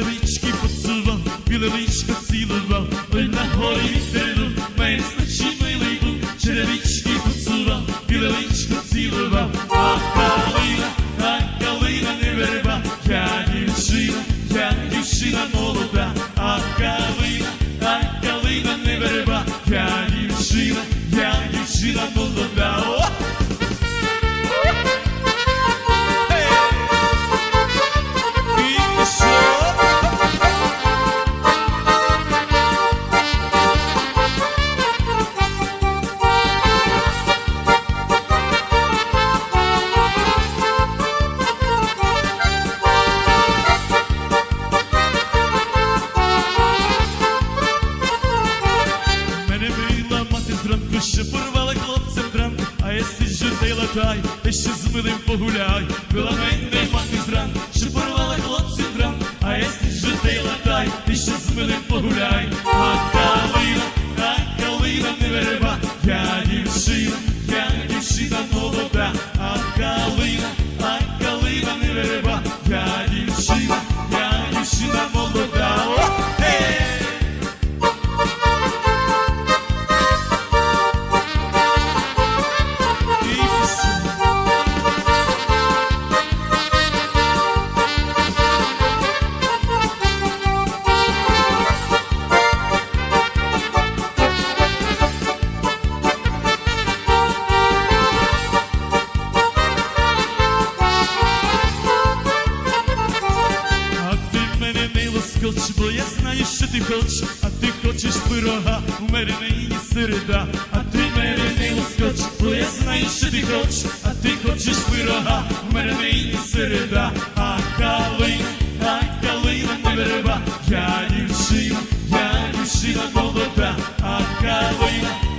черевички поцілував, біле личко цілував, ой на горі вітерину, мене значить милий був, черевички поцілував, біле личко цілував, а калина, а калина не верба, я дівчина, я дівчина молода, а калина, а калина не верба, я дівчина, я дівчина молода. Порвала хлопцем дранку, а я сиджу та латай, та ще з милим погуляй. Била мене мати зран, що порвала хлопцем дранку, а я сиджу та латай, та ще з милим погуляй. А хочеш, бо я знаю, що ти хочеш, а ти хочеш пирога, у мене нині середа, а ти мене не ускоч, бо я знаю, що ти хочеш, а ти хочеш пирога, у мене нині середа, а калина, а калина не береба, я дівчина, я дівчина молода, а калина.